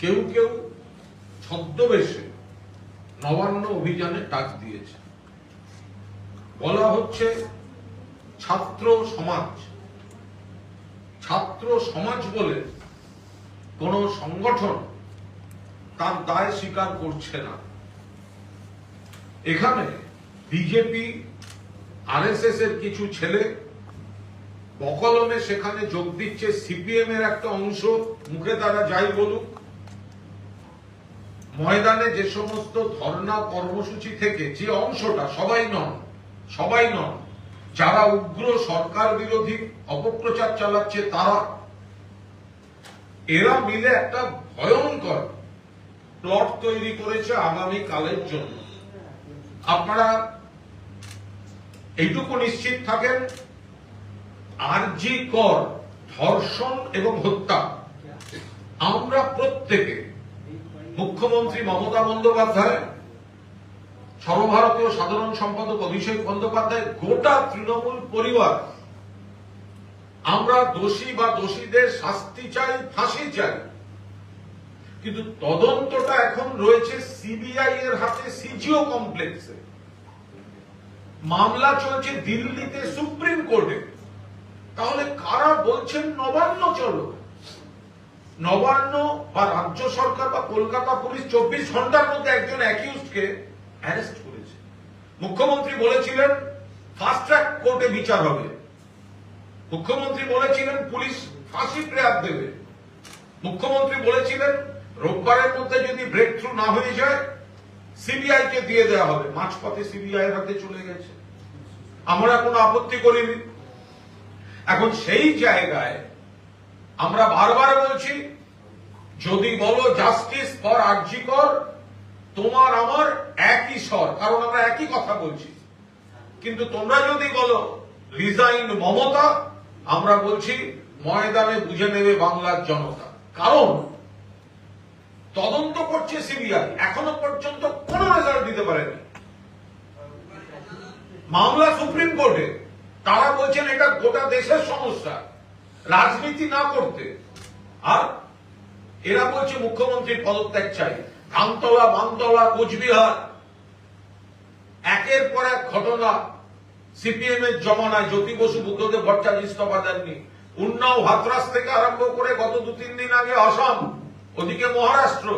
কেউ কেউ ছদ্মবেশে নবান্ন অভিযানে ডাক দিয়েছে। বলা হচ্ছে ছাত্র সমাজ। ছাত্র সমাজ বলে কোন সংগঠন তার দায় স্বীকার করছে না। এখানে বিজেপি, আরএসএস এর কিছু ছেলে বকলমে সেখানে যোগ দিচ্ছে সিপিএম এর একটা অংশ, মুখে তারা যাই বলুক ময়দানে যে সমস্ত ধর্ণা কর্মসূচি থেকে যে অংশটা সবাই নন সবাই নন, যারা উগ্র সরকার বিরোধী অপপ্রচার চালাচ্ছে তারা। এরা মিলে একটা ভয়ঙ্কর প্লট তৈরি করেছে আগামী কালের জন্য। আপনারা এইটুকু নিশ্চিত থাকেন, আরজি কর ধর্ষণ এবং হত্যা, আমরা প্রত্যেকে মুখ্যমন্ত্রী মমতা বন্দ্যোপাধ্যায়, সর্বভারতীয় সাধারণ সম্পাদক অভিষেক বন্দ্যোপাধ্যায়, গোটা তৃণমূল পরিবার। আমরা দোষী বা দোষীদের শাস্তি চাই, ফাঁসি চাই। কিন্তু তদন্তটা এখন রয়েছে সিবিআই এর হাতে, সিজিও কমপ্লেক্সে। মামলা চলছে দিল্লিতে সুপ্রিম কোর্টে। তাহলে কারা বলছেন নবান্ন চলো? নবান্ন বা রাজ্য সরকার বা কলকাতা পুলিশ চব্বিশ ঘণ্টার মধ্যে একজন অ্যারেস্ট করেছে। মুখ্যমন্ত্রী বলেছিলেন ফাস্ট ট্র্যাক কোর্টে বিচার হবে। মুখ্যমন্ত্রী বলেছিলেন, পুলিশ ফাঁসি প্রেয়ার দেবে। মুখ্যমন্ত্রী বলেছিলেন, রোববারের মধ্যে যদি ব্রেক থ্রু না হয়ে যায় সিবিআই কে দিয়ে দেওয়া হবে। মাঝপথে সিবিআই এর হাতে চলে গেছে। আমরা কোনো আপত্তি করিনি। এখন সেই জায়গায় আমরা বারবার বলছি, যদি বলো জাস্টিস ফর আরজিকর তোমার আমার একই স্বর, কারণ আমরা একই কথা বলছি। কিন্তু তোমরা যদি বলো রিজাইন মমতা, আমরা বলছি, ময়দানে বুঝে নেবে বাংলার জনতা। কারণ, তদন্ত করছে সিবিআই এখনও পর্যন্ত কোন রেজাল্ট দিতে পারেনি। মামলা সুপ্রিম কোর্টে, তারা বলছেন এটা গোটা দেশের সমস্যা। রাজনীতি না করতে, আর এরা বলছে মুখ্যমন্ত্রীর পদত্যাগ চাই। ধানতলা বানতলা কোচবিহার, একের পর এক ঘটনা সিপিএম এর জমানায়, জ্যোতি বসু, বুদ্ধদেব ভট্টাচার্য ইস্তফা দেননি। উন্নাও হাতরাস থেকে আরম্ভ করে গত দু, তিন দিন আগে আসাম, ওদিকে মহারাষ্ট্র,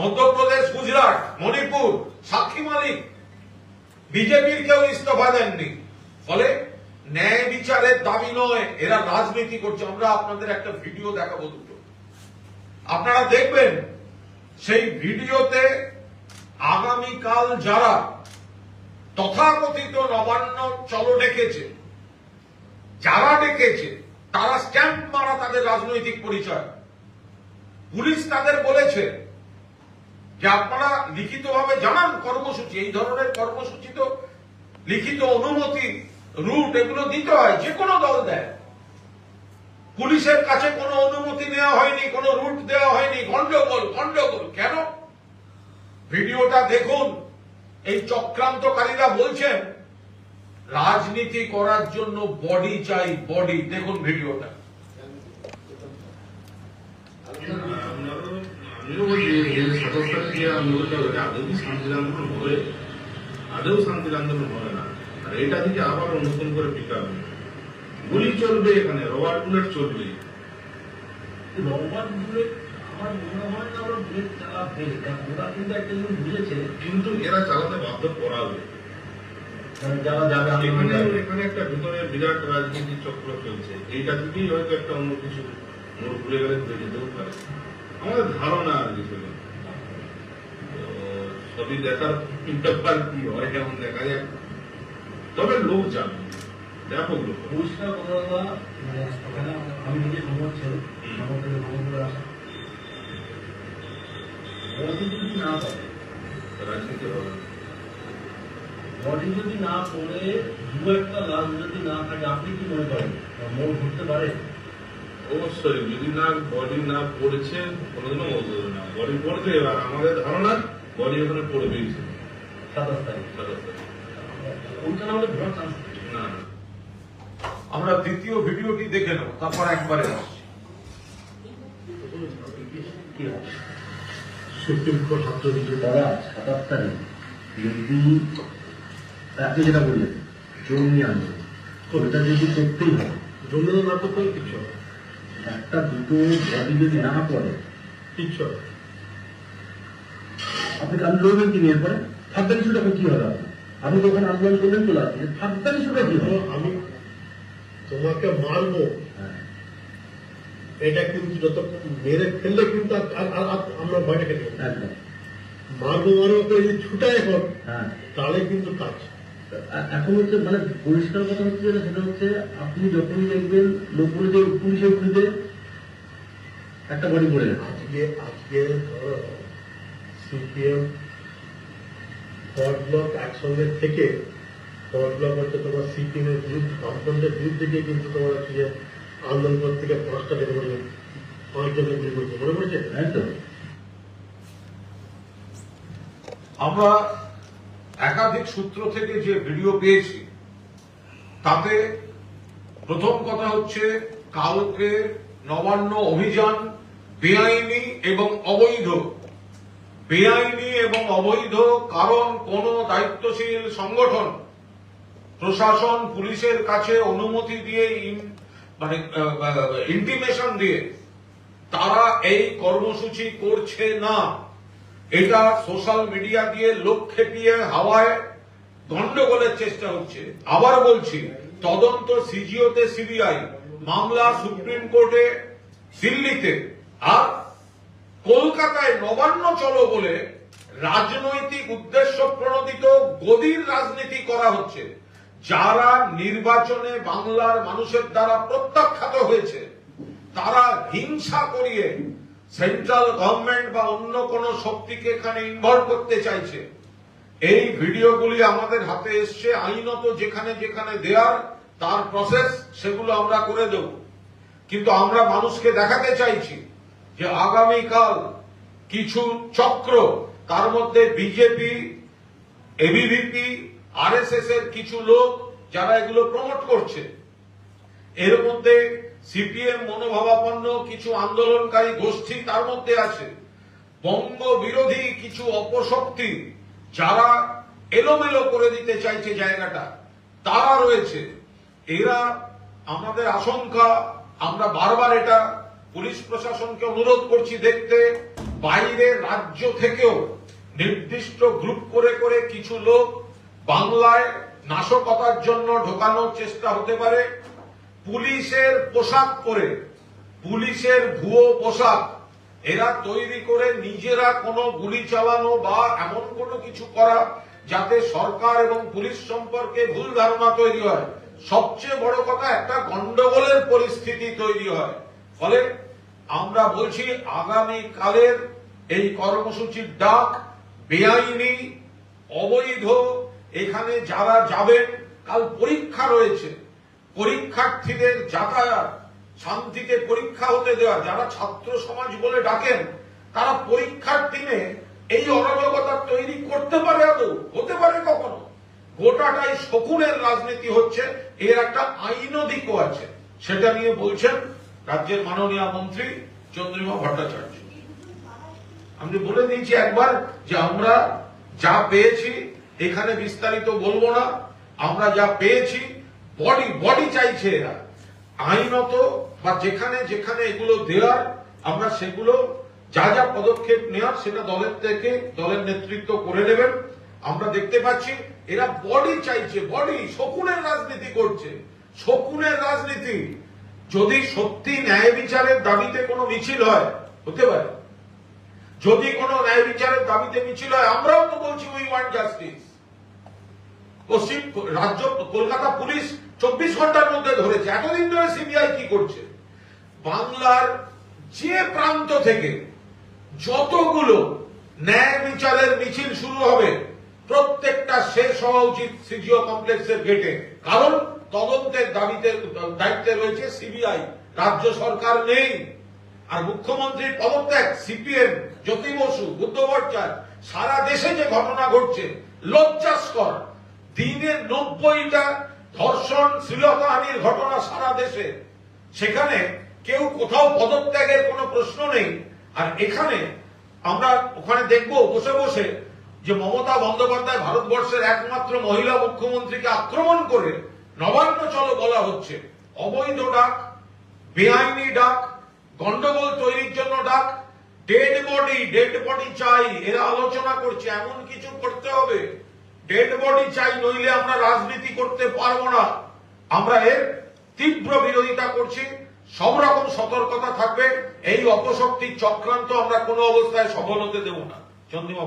মধ্যপ্রদেশ, গুজরাট, মণিপুর, সাক্ষী মালিক, বিজেপির কেউ ইস্তফা দেননি। ফলে ন্যায় বিচারের দাবি নয়, এরা রাজনীতি করছে। আমরা আপনাদের একটা ভিডিও দেখাবো দুটো। আপনারা দেখবেন, সেই ভিডিওতে আগামীকাল যারা তথাকথিত নবান্ন চলো ডেকেছে, যারা ডেকেছে, তারা স্ট্যাম্প মারা তাদের রাজনৈতিক পরিচয়। পুলিশ তাদের বলেছে যে আপনারা লিখিতভাবে জানান কর্মসূচি, এই ধরনের কর্মসূচি তো লিখিত অনুমতি রুট এগুলো দিতে হয়, যে কোনো দল দেয়। পুলিশের কাছে কোনো অনুমতি নেওয়া হয়নি, কোনো রুট দেওয়া হয়নি, গন্ডগোল গন্ডগোল। কেন? ভিডিওটা দেখুন। এই চক্রান্তকারীরা বলছেন, রাজনীতি করার জন্য বডি চাই বডি দেখুন ভিডিওটা। আদৌ শান্তির আন্দোলন হবে আদৌ শান্তির আন্দোলন হবে না। আর এটা থেকে আবার নতুন করে পিক হবে গুলি চলবে এখানে রবার বুলেট চলবে। রবার বুলেট আমার মনে হয় না ওরা বুলেট চালাবে। ওরা কিন্তু একটা জিনিস বুঝেছে কিন্তু এরা চালাতে বাধ্য করাবে। এখানে একটা ভিতরে বিরাট রাজনীতির চক্র চলছে। এইটা থেকেই হয়তো একটা অন্য কিছু মোড় ঘুরে গেলে ঘুরে যেতেও পারে। আমাদের ধারণা আর কিছু নেই। সবই দেখার ব্যাপার কি হয় কেমন দেখা যায় তবে লোক যাবে ব্যাপক লোক। পরিষ্কার কথা মানে আমি নিজে ছিল ভ্রমণ করে আসা। যদি না রাজনীতি হবে। না। বডি যদি না পড়ে দু একটা লাশ যদি না থাকে আপনি কি মনে করেন? মোড় ঘুরতে পারে? অবশ্যই যদি না বডি না পড়েছে কোনোদিনও হবে না। বডি পড়বে এবার আমাদের ধারণা বডি ওখানে পড়বেই। সাতাশ তারিখ। সাতাশ তারিখ। আমরা দ্বিতীয় ভিডিওটি দেখে নেব তারপর একবারে আসছি। সুপ্রিম কোর্ট ছাত্র তারা সাতাশ তারিখ যদি আপনি যেটা বললেন জঙ্গি আন্দোলন। ওটা যদি করতেই হয় জন্য না করতে হলে কিচ্ছু হবে। না। একটা দুটো বডি যদি না পড়ে কিচ্ছু হবে। আপনি কাল লড়বেন কি নিয়ে এরপরে? থাকবেন ইস্যুটা কি হবে আপনার আপনি তো ওখানে আন্দোলন করলেন চলে ইস্যুটা কি হবে আমি তোমাকে মারবো। হ্যাঁ। এটা কিন্তু যত মেরে ফেললে কিন্তু আমরা ভয়টা কেটে মারবো মারবো করে যদি ছুটায় এখন হ্যাঁ। তাহলে কিন্তু কাজ। এখন হচ্ছে মানে পরিষ্কার কথা হচ্ছে যেটা সেটা হচ্ছে আপনি যখনই দেখবেন লোকগুলো পুলিশের খুঁজে একটা বডি পড়ে আজকে আজকে ধরো সিপিএম ফর্ড ব্লক একসঙ্গে থেকে ফর্ড ব্লক হচ্ছে তোমার সিপিএম এর বিরুদ্ধে বামফ্রন্টের বিরুদ্ধে গিয়ে কিন্তু তোমার হচ্ছে আন্দোলন থেকে পাঁচটা ডেকে বলে অনেকজনকে গুলি করেছে, মনে পড়েছে? আমরা একাধিক সূত্র থেকে যে ভিডিও পেয়েছি, তাতে প্রথম কথা হচ্ছে কালকে নবান্ন অভিযান বেআইনি এবং অবৈধ। বেআইনি এবং অবৈধ কারণ কোন দায়িত্বশীল সংগঠন প্রশাসন, পুলিশের কাছে অনুমতি দিয়ে মানে ইন্টিমেশন দিয়ে তারা এই কর্মসূচি করছে না। এটা সোশ্যাল মিডিয়া দিয়ে লোক খেপিয়ে হাওয়ায় গন্ডগোলের চেষ্টা হচ্ছে। আবার বলছি, তদন্ত সিজিওতে সিবিআই, মামলা সুপ্রিম কোর্টে, দিল্লিতে, আর কলকাতায় নবান্ন চলো বলে রাজনৈতিক উদ্দেশ্য প্রণোদিত গদির রাজনীতি করা হচ্ছে, যারা নির্বাচনে বাংলার মানুষের দ্বারা প্রত্যাখ্যাত হয়েছে, তারা হিংসা করিয়ে সেন্ট্রাল গভর্নমেন্ট বা অন্য কোন শক্তিকে এখানে ইনভলভ করতে চাইছে। এই ভিডিওগুলি আমাদের হাতে এসছে, আইনত যেখানে যেখানে দেয়ার তার প্রসেস সেগুলো আমরা করে দেব। কিন্তু আমরা মানুষকে দেখাতে চাইছি যে আগামীকাল কিছু চক্র, তার মধ্যে বিজেপি এবিভিপি আরএসএস এর কিছু লোক যারা এগুলো প্রমোট করছে। এর মধ্যে সিপিএম মনোভাবাপন্ন কিছু আন্দোলনকারী গোষ্ঠী তার মধ্যে আছে। বঙ্গ বিরোধী কিছু অপশক্তি যারা এলোমেলো করে দিতে চাইছে জায়গাটা, তারা রয়েছে। এরা আমাদের আশঙ্কা, আমরা বারবার এটা পুলিশ প্রশাসনকে অনুরোধ করছি দেখতে বাইরের রাজ্য থেকেও নির্দিষ্ট গ্রুপ করে করে কিছু লোক বাংলায় নাশকতার জন্য ঢোকানোর চেষ্টা হতে পারে। পুলিশের পোশাক পরে, পুলিশের ভুয়ো পোশাক, এরা তৈরি করে নিজেরা কোনো গুলি চালানো বা এমন কোনো কিছু করা যাতে সরকার এবং পুলিশ সম্পর্কে ভুল ধারণা তৈরি হয়। সবচেয়ে বড় কথা একটা গন্ডগোলের পরিস্থিতি তৈরি হয়। ফলে আমরা বলছি আগামী কালের এই কর্মসূচির ডাক বেআইনি, অবৈধ, এখানে যারা যাবেন, কাল পরীক্ষা রয়েছে। পরীক্ষার্থীদের যাতায়াত, শান্তিতে পরীক্ষা হতে দেওয়া, যারা ছাত্র সমাজ বলে ডাকেন, তারা পরীক্ষার দিনে এই অরাজকতা তৈরি করতে পারে আদৌ? হতে পারে কখনো? গোটাটাই শকুনের রাজনীতি হচ্ছে, এর একটা আইন দিকও আছে। সেটা নিয়ে বলছেন রাজ্যের মাননীয় মন্ত্রী চন্দ্রিমা ভট্টাচার্য। আমি বলে দিয়েছি একবার যে আমরা যা পেয়েছি, এখানে বিস্তারিত বলব না, আমরা যা পেয়েছি বডি বডি চাইছে এরা। আইনত বা যেখানে যেখানে এগুলো দেওয়ার, আমরা সেগুলো যা যা পদক্ষেপ নেওয়ার সেটা দলের থেকে, দলের নেতৃত্ব করে নেবেন। আমরা দেখতে পাচ্ছি এরা বডি চাইছে বডি শকুনের রাজনীতি করছে, শকুনের রাজনীতি। যদি সত্যি ন্যায় বিচারের দাবিতে কোনো মিছিল হয়, হতে পারে। যদি কোনো ন্যায় বিচারের দাবিতে মিছিল হয়, আমরাও তো বলছি উই ওয়ান্ট জাস্টিস পশ্চিম রাজ্য, কলকাতা পুলিশ চব্বিশ ঘণ্টার মধ্যে ধরেছে। এতদিন ধরে সিবিআই কি করছে? বাংলার যে প্রান্ত থেকে যতগুলো ন্যায় বিচারের মিছিল শুরু হবে, প্রত্যেকটা শেষ হওয়া উচিত সিজিও কমপ্লেক্সের গেটে কারণ তদন্তের দাবিতে, দায়িত্বে রয়েছে সিবিআই। রাজ্য সরকার নেই। আর মুখ্যমন্ত্রীর পদত্যাগ, সিপিএম, জ্যোতি বসু, বুদ্ধ ভট্টাচার্য সারা দেশে যে ঘটনা ঘটছে, লজ্জাস্কর। দিনে নব্বইটা ধর্ষণ, শ্লীলতাহানির ঘটনা সারা দেশে। সেখানে কেউ কোথাও পদত্যাগের কোনো প্রশ্ন নেই। আর এখানে আমরা ওখানে দেখব, বসে বসে, যে মমতা বন্দ্যোপাধ্যায় ভারতবর্ষের একমাত্র মহিলা মুখ্যমন্ত্রীকে আক্রমণ করে নবান্ন চলো বলা হচ্ছে। অবৈধ ডাক, বেআইনি ডাক, গন্ডগোল তৈরির জন্য ডাক, ডেড বডি ডেড বডি চাই, এরা আলোচনা করছে, এমন কিছু করতে হবে। ডেড বডি চাই, নইলে আমরা রাজনীতি করতে পারব না। আমরা এর তীব্র বিরোধিতা করছি, সব রকম সতর্কতা থাকবে, এই অপশক্তির চক্রান্ত আমরা কোনো অবস্থায় সফল হতে দেব না। চন্দ্রিমা